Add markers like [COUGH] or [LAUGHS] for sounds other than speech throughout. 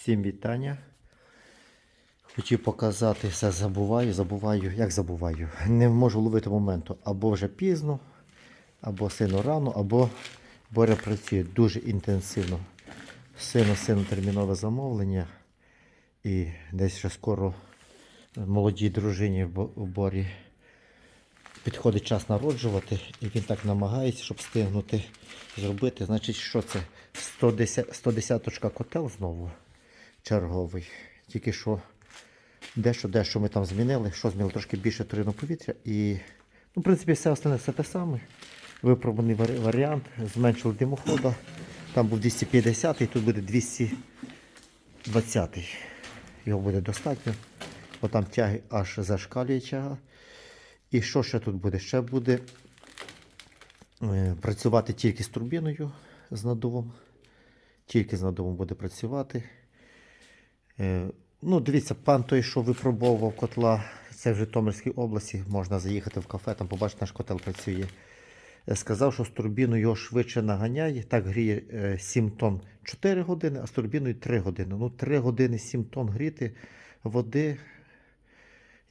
Всім вітання. Хотів показати, все забуваю, забуваю, як забуваю. Не можу ловити моменту. Або вже пізно, або сильно рано, або Боря працює дуже інтенсивно. Сильно сильно термінове замовлення. І десь вже скоро молодій дружині в Борі підходить час народжувати, і він так намагається, щоб встигнути зробити. Значить, що це? 110, 110 котел знову черговий. Тільки що дещо, дещо ми там змінили. Що змінили? Трошки більше турину повітря. І, ну, в принципі, все остальне все те саме. Випробуваний варі- варіант. Зменшили димохода. Там був 250 і тут буде 220. Його буде достатньо. Бо там тяги аж зашкалює тяга. І що ще тут буде? Ще буде е, працювати тільки з турбіною з надувом. Тільки з надувом буде працювати. Е, Ну, дивіться, пан той, що випробовував котла, це в Житомирській області, можна заїхати в кафе, там побачити, наш котел працює. Е, Сказав, що з турбіною його швидше наганяє. Так гріє е, 7 тонн 4 години, а з турбіною 3 години. Ну, 3 години 7 тонн гріти води.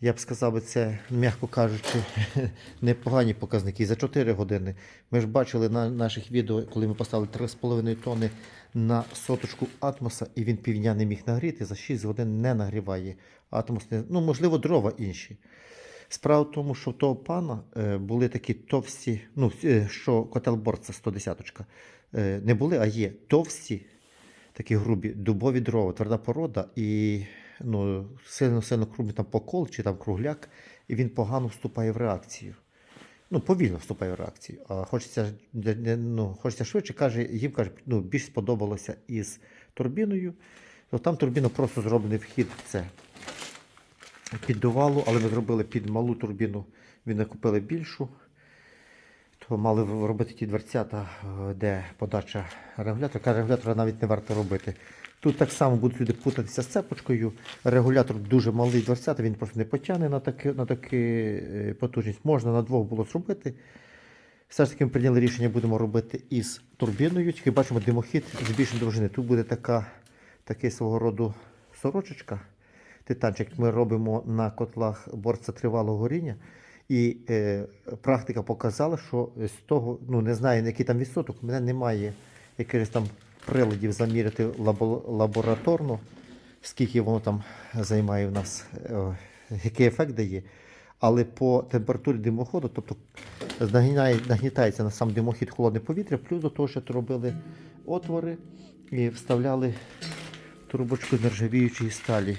Я б сказав, це, м'яко кажучи, [LAUGHS] непогані показники. За 4 години. Ми ж бачили на наших відео, коли ми поставили 3,5 тонни на соточку атмоса, і він півдня не міг нагріти, за 6 годин не нагріває атмос. Не, ну, можливо, дрова інші. Справа в тому, що в того пана е, були такі товсті, ну, е, що котелборд це 110 е, не були, а є товсті, такі грубі дубові дрова, тверда порода, і ну, сильно-сильно крупний там покол чи там кругляк, і він погано вступає в реакцію. Ну, повільно вступає в реакцію. А хочеться, ну, хочеться швидше, каже, їм каже, ну, більш сподобалося із турбіною. То там турбіна просто зроблений вхід це піддувало, але ми зробили під малу турбіну, він не купили більшу. Мали робити ті дверцята, е, де подача регулятора. Регулятора навіть не варто робити. Тут так само будуть люди путатися з цепочкою. Регулятор дуже малий дверцята, він просто не потягне на таку на таки е, потужність. Можна на двох було зробити. Все ж таки ми прийняли рішення, будемо робити із турбіною. Тільки бачимо димохід збільшення довжини. Тут буде така, такий свого роду сорочечка. Титанчик ми робимо на котлах борця тривалого горіння. І е, практика показала, що з того, ну не знаю, який там відсоток, у мене немає якихось там приладів заміряти лабо- лабораторно, скільки воно там займає в нас, е, який ефект дає. Але по температурі димоходу, тобто нагнітається на сам димохід холодне повітря, плюс до того, що робили отвори і вставляли трубочку нержавіючої сталі.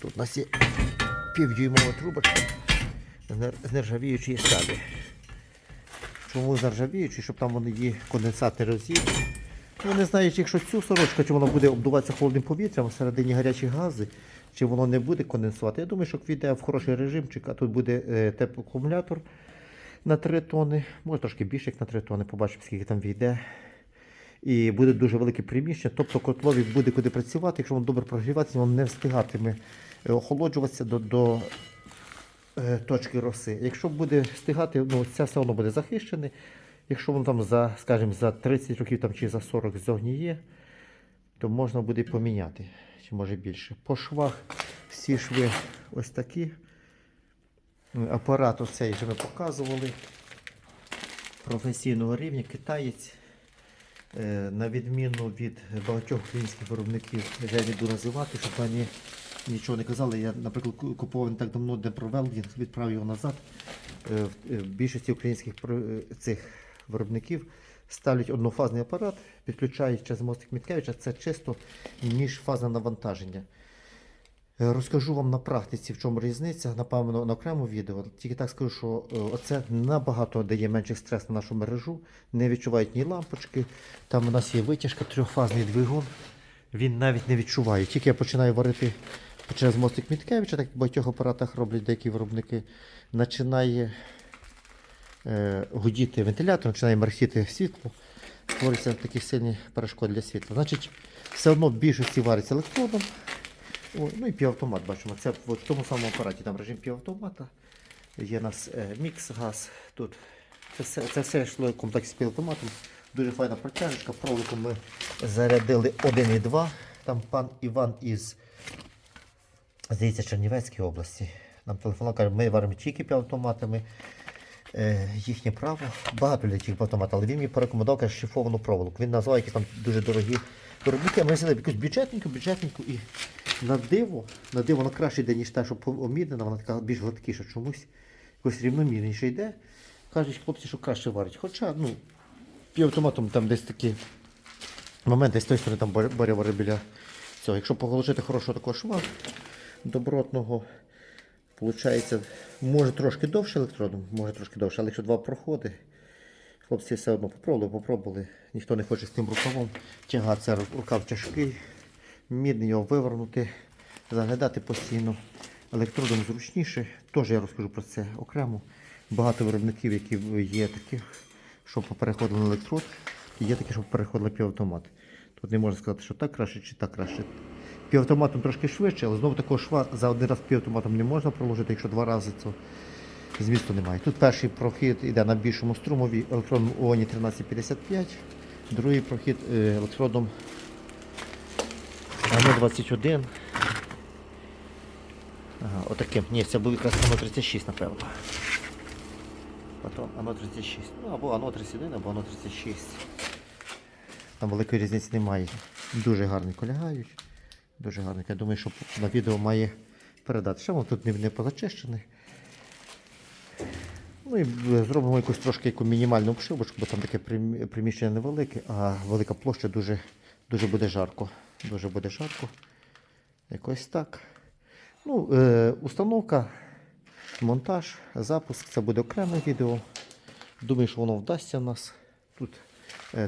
Тут у нас є півдюймова трубочка з нер- з нержавіючої сталі. Чому з нержавіючої? Щоб там вони є конденсати роз'їли. Ну, не знаю, якщо цю сорочку, чи вона буде обдуватися холодним повітрям, всередині гарячі гази, чи воно не буде конденсувати. Я думаю, що війде в хороший режимчик, а тут буде е, теплоакумулятор на 3 тони, може трошки більше, як на 3 тони, побачимо, скільки там війде. І буде дуже велике приміщення, тобто котлові буде куди працювати, якщо воно добре прогріватися, воно не встигатиме е, охолоджуватися до, до точки роси. Якщо буде встигати, ну це все одно буде захищене. Якщо воно там за, скажімо, за 30 років там, чи за 40 зогніє, то можна буде поміняти, чи може більше. По швах всі шви ось такі. Е, Апарат оцей вже ми показували. Професійного рівня, китаєць. Е, На відміну від багатьох українських виробників, я не буду називати, щоб пані нічого не казали. Я, наприклад, ку- купував не так давно Депровелдінг, відправив його назад. Е, В в більшості українських е, цих виробників ставлять однофазний апарат, підключають через мостик Міткевича. Це чисто міжфазне навантаження. Е, Розкажу вам на практиці, в чому різниця, напевно, на окремому відео. Тільки так скажу, що е, оце набагато дає менший стрес на нашу мережу. Не відчувають ні лампочки. Там у нас є витяжка, трьохфазний двигун. Він навіть не відчуває. Тільки я починаю варити через мостик Міткевича, так в багатьох апаратах роблять деякі виробники. Починає е, гудіти вентилятор, починає мерехтіти світло. Створюються такі сильні перешкоди для світла. Значить, все одно в більшості вариться електродом. О, ну і півавтомат бачимо. Це в тому самому апараті там режим півавтомата. Є у нас е, мікс, газ тут. Це все, йшло в комплексі з півавтоматом. Дуже файна протяжечка. Проводку ми зарядили 1,2. Там пан Іван із, здається, Чернівецької області. Нам телефонував, каже, ми варимо тільки півавтоматами. Е, їхнє право. Багато людей автомат, але він мені порекомендував каже, шифовану проволоку. Він назвав якісь там дуже дорогі виробники, а ми взяли якусь бюджетненьку, бюджетненьку і на диво, на диво вона краще йде, ніж та, що оміднена, вона така більш гладкіша чомусь, якось рівномірніше йде. Кажуть хлопці, що краще варить. Хоча, ну, півавтоматом там десь такі моменти з тої сторони там Боря біля цього. Якщо положити хорошого такого шва добротного, Получається, може трошки довше електродом, може трошки довше, але якщо два проходи, хлопці все одно попробували, попробували. Ніхто не хоче з тим рукавом тягатися, рукав тяжкий, мідний його вивернути, заглядати постійно. Електродом зручніше. Теж я розкажу про це окремо. Багато виробників, які є таких, що переходили на електрод, є такі, що переходили півавтомат. Тут не можна сказати, що так краще чи так краще. Півавтоматом трошки швидше, але знову такого шва за один раз півавтоматом не можна проложити, якщо два рази, то змісту немає. Тут перший прохід йде на більшому струмові електродом ООНі 1355, другий прохід е, електродом АНО-21. Ага, отаким. Ні, це був якраз АНО-36, напевно. Потім АНО-36. Ну, або АНО-31, або АНО-36. Там великої різниці немає. Дуже гарненько лягають. Дуже гарненько. Я думаю, що на відео має передати. Ще воно тут не, не позачищене. Ну і е, зробимо якусь трошки яку мінімальну обшивочку, бо там таке приміщення невелике, а велика площа дуже, дуже буде жарко. Дуже буде жарко. Якось так. Ну, е, установка, монтаж, запуск це буде окреме відео. Думаю, що воно вдасться в нас. Тут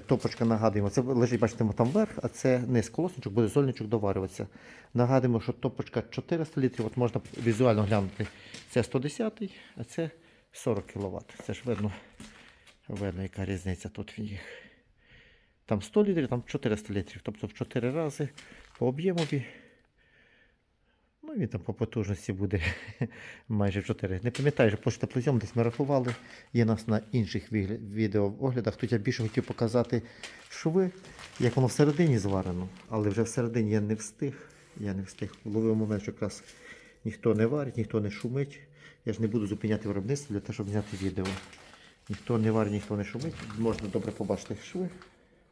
топочка нагадуємо. Це лежить, бачите, там вверх, а це низ колосничок, буде зольничок доварюватися. Нагадуємо, що топочка 400 літрів, от можна візуально глянути. Це 110, а це 40 кВт. Це ж видно, видно, яка різниця тут в їх. Там 100 літрів, там 400 літрів. Тобто в 4 рази по об'ємові. Ну, він там по потужності буде [LAUGHS] майже в 4. Не пам'ятаю, що по теплозйом десь ми рахували. Є нас на інших вігля- відеооглядах. Тут я більше хотів показати шви, як воно всередині зварено. Але вже всередині я не встиг. Я не встиг. Ловив момент, що якраз ніхто не варить, ніхто не шумить. Я ж не буду зупиняти виробництво для того, щоб зняти відео. Ніхто не варить, ніхто не шумить. Можна добре побачити шви.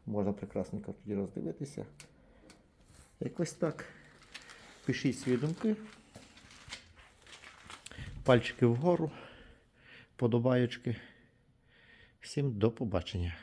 Можна прекрасненько тоді роздивитися. Якось так. Пишіть свої думки. Пальчики вгору, подобаєчки. Всім до побачення.